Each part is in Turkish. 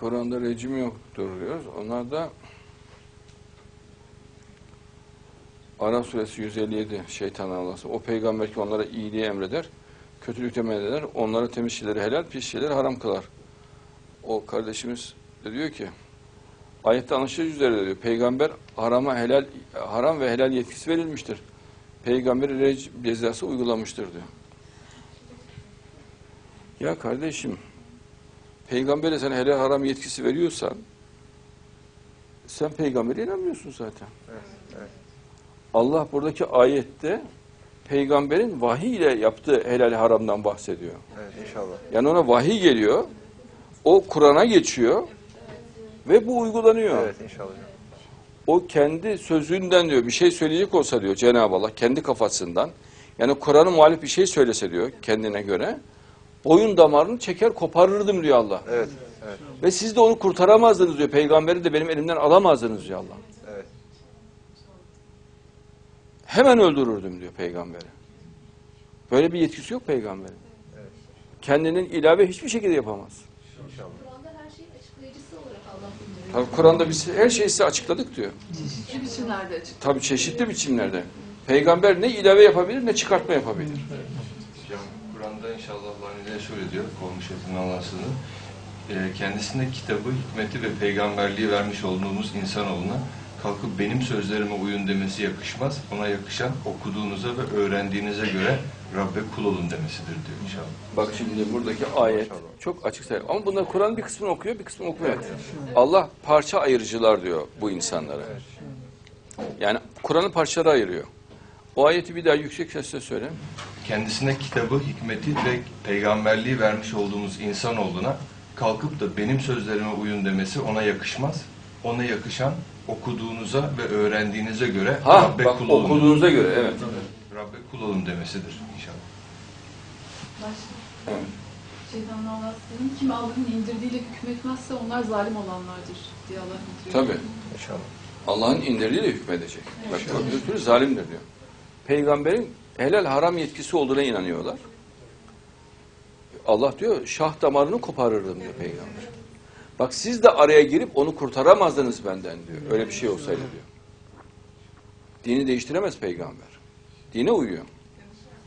Kur'an'da rejim yoktur diyoruz. Onlar da Araf suresi 157 şeytan Allah'sı. O peygamber ki onlara iyiliği emreder, kötülükte men eder, onlara temiz şeyleri helal, pis şeyleri haram kılar. O kardeşimiz de diyor ki, ayette anlaşılır üzere diyor, peygamber harama helal, haram ve helal yetkisi verilmiştir. Peygamber rejim cezası uygulamıştır diyor. Ya kardeşim, peygambere sana helal haram yetkisi veriyorsan, sen peygambere inanmıyorsun zaten. Allah buradaki ayette peygamberin vahiy ile yaptığı helal haramdan bahsediyor. Evet inşallah. Yani ona vahiy geliyor, o Kur'an'a geçiyor ve bu uygulanıyor. Evet inşallah. O kendi sözünden diyor bir şey söyleyecek olsa diyor Cenab-ı Allah kendi kafasından. Yani Kur'an'ın muhalif bir şey söylese diyor kendine göre. Boyun damarını çeker koparırdım diyor Allah. Evet. Evet. Ve siz de onu kurtaramazdınız diyor. Peygamberi de benim elimden alamazdınız diyor Allah. Evet. Hemen öldürürdüm diyor peygamberi. Böyle bir yetkisi yok peygamberin. Evet. Kendinin ilave hiçbir şekilde yapamaz. İnşallah. Kur'an'da her şeyin açıklayıcısı olarak Allah bildiriyor. Tabii Kur'an'da biz her şeyi size açıkladık diyor. Çeşitli biçimlerde açık. Tabii çeşitli biçimlerde. Peygamber ne ilave yapabilir ne çıkartma yapabilir. Hocam Kur'an'da inşallah Allah ne şöyle diyor, olmuş etin Allah'sını. E, kendisine kitabı, hikmeti ve peygamberliği vermiş olduğumuz insanoğluna kalkıp benim sözlerime uyun demesi yakışmaz. Ona yakışan okuduğunuza ve öğrendiğinize göre Rabbe kul olun demesidir diyor inşallah. Bak şimdi buradaki ayet çok açık. Ama bunlar Kur'an bir kısmını okuyor, bir kısmını okumuyor. Allah parça ayırıcılar diyor bu insanlara. Yani Kur'an'ı parçalara ayırıyor. O ayeti bir daha yüksek sesle söyle. Kendisine kitabı, hikmeti ve peygamberliği vermiş olduğumuz insanoğluna kalkıp da benim sözlerime uyun demesi ona yakışmaz. Ona yakışan okuduğunuza ve öğrendiğinize göre Ha Rabbe bak kul olun. okuduğunuza göre evet. Rabbe kul olun demesidir inşallah. Başka. Şeytanın Allah'ın kim Allah'ın indirdiğiyle hükmetmezse onlar zalim olanlardır diye Allah bildiriyor. Tabii. İnşallah. Allah'ın indirdiğiyle hükmedecek. Bak öbür türlü zalimdir diyor. Peygamberin helal haram yetkisi olduğuna inanıyorlar. Allah diyor şah damarını koparırdım diyor peygamber. Bak siz de araya girip onu kurtaramazdınız benden diyor. Öyle bir şey olsaydı diyor. Dini değiştiremez peygamber. Dine uyuyor.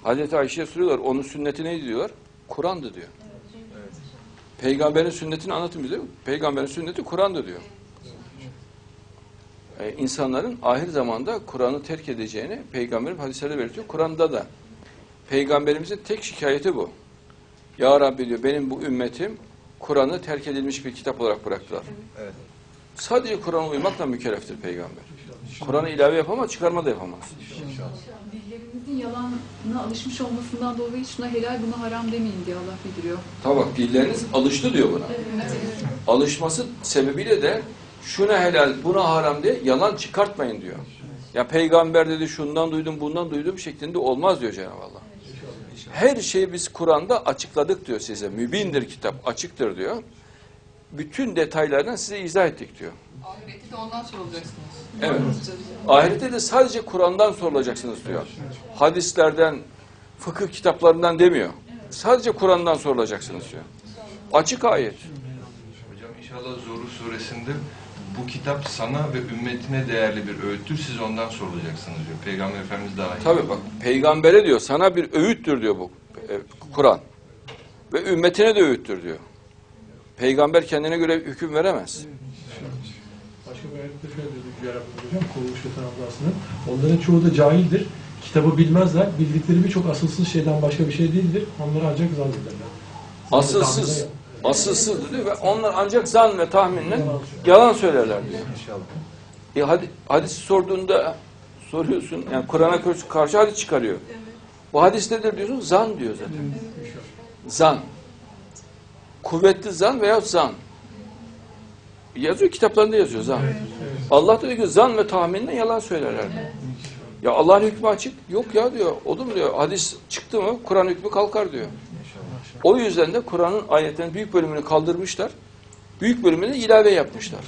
Hazreti Ayşe'ye soruyorlar onun sünneti neydi diyorlar. Kur'an'dı diyor. Peygamberin sünnetini anlatın bize. Peygamberin sünneti Kur'an'dı diyor. Ee, insanların ahir zamanda Kur'an'ı terk edeceğini peygamberin hadislerde belirtiyor. Kur'an'da da peygamberimizin tek şikayeti bu. Ya Rabbi diyor benim bu ümmetim Kur'an'ı terk edilmiş bir kitap olarak bıraktılar. Evet. Sadece Kur'an'a uymakla mükelleftir peygamber. Kur'an'ı ilave yapamaz, çıkarma da yapamaz. Dillerimizin yalanına alışmış olmasından dolayı şuna helal buna haram demeyin diye Allah bildiriyor. Bak dilleriniz alıştı diyor buna. Alışması sebebiyle de şuna helal, buna haram diye yalan çıkartmayın diyor. Ya peygamber dedi şundan duydum, bundan duydum şeklinde olmaz diyor Cenab-ı Allah. Her şeyi biz Kur'an'da açıkladık diyor size. Mübindir kitap, açıktır diyor. Bütün detaylardan size izah ettik diyor. Ahireti de ondan sorulacaksınız. Evet. Ahirette de sadece Kur'an'dan sorulacaksınız diyor. Hadislerden, fıkıh kitaplarından demiyor. Sadece Kur'an'dan sorulacaksınız diyor. Açık ayet. Hocam inşallah Zuhru suresinde bu kitap sana ve ümmetine değerli bir öğüttür. Siz ondan sorulacaksınız diyor. Peygamber Efendimiz daha iyi. Tabii bak peygambere diyor sana bir öğüttür diyor bu e, Kur'an. Ve ümmetine de öğüttür diyor. Peygamber kendine göre hüküm veremez. Başka bir ayette şöyle dedi Yüce Rabbimiz hocam, Allah'sının. Onların çoğu da cahildir. Kitabı bilmezler. Bildikleri birçok asılsız şeyden başka bir şey değildir. Onları ancak zannederler. Asılsız, asılsız diyor ve onlar ancak zan ve tahminle yalan söylerler diyor. E hadi, hadis sorduğunda soruyorsun, yani Kur'an'a karşı, karşı hadis çıkarıyor. Bu hadis nedir diyorsun? Zan diyor zaten. Zan. Kuvvetli zan veya zan. Yazıyor, kitaplarında yazıyor zan. Allah da diyor ki zan ve tahminle yalan söylerler. Ya Allah'ın hükmü açık. Yok ya diyor. Olur mu diyor. Hadis çıktı mı Kur'an hükmü kalkar diyor. O yüzden de Kur'an'ın ayetlerinin büyük bölümünü kaldırmışlar. Büyük bölümünü ilave yapmışlar.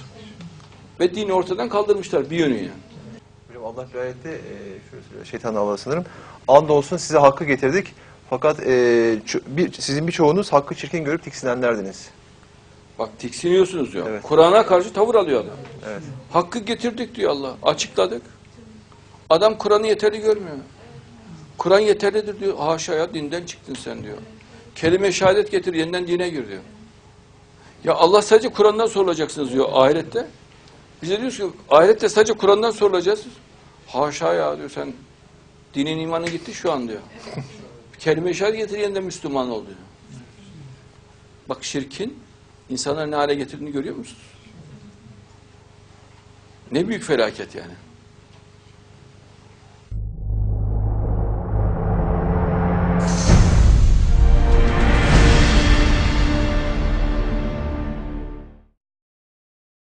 Ve dini ortadan kaldırmışlar bir yönüyle. Hocam Allah bir ayette e, şöyle söylüyor. Şeytan Allah sanırım. Andolsun size hakkı getirdik. Fakat e, bir, sizin birçoğunuz hakkı çirkin görüp tiksinenlerdiniz. Bak tiksiniyorsunuz diyor. Evet. Kur'an'a karşı tavır alıyor adam. Evet. Hakkı getirdik diyor Allah. Açıkladık. Adam Kur'an'ı yeterli görmüyor. Kur'an yeterlidir diyor. Haşa ya dinden çıktın sen diyor. Kelime şehadet getir yeniden dine gir diyor. Ya Allah sadece Kur'an'dan sorulacaksınız diyor ahirette. Bize diyoruz ki ahirette sadece Kur'an'dan sorulacağız. Haşa ya diyor sen dinin imanı gitti şu an diyor. Kelime şehadet getir yeniden Müslüman ol diyor. Bak şirkin insanları ne hale getirdiğini görüyor musunuz? Ne büyük felaket yani.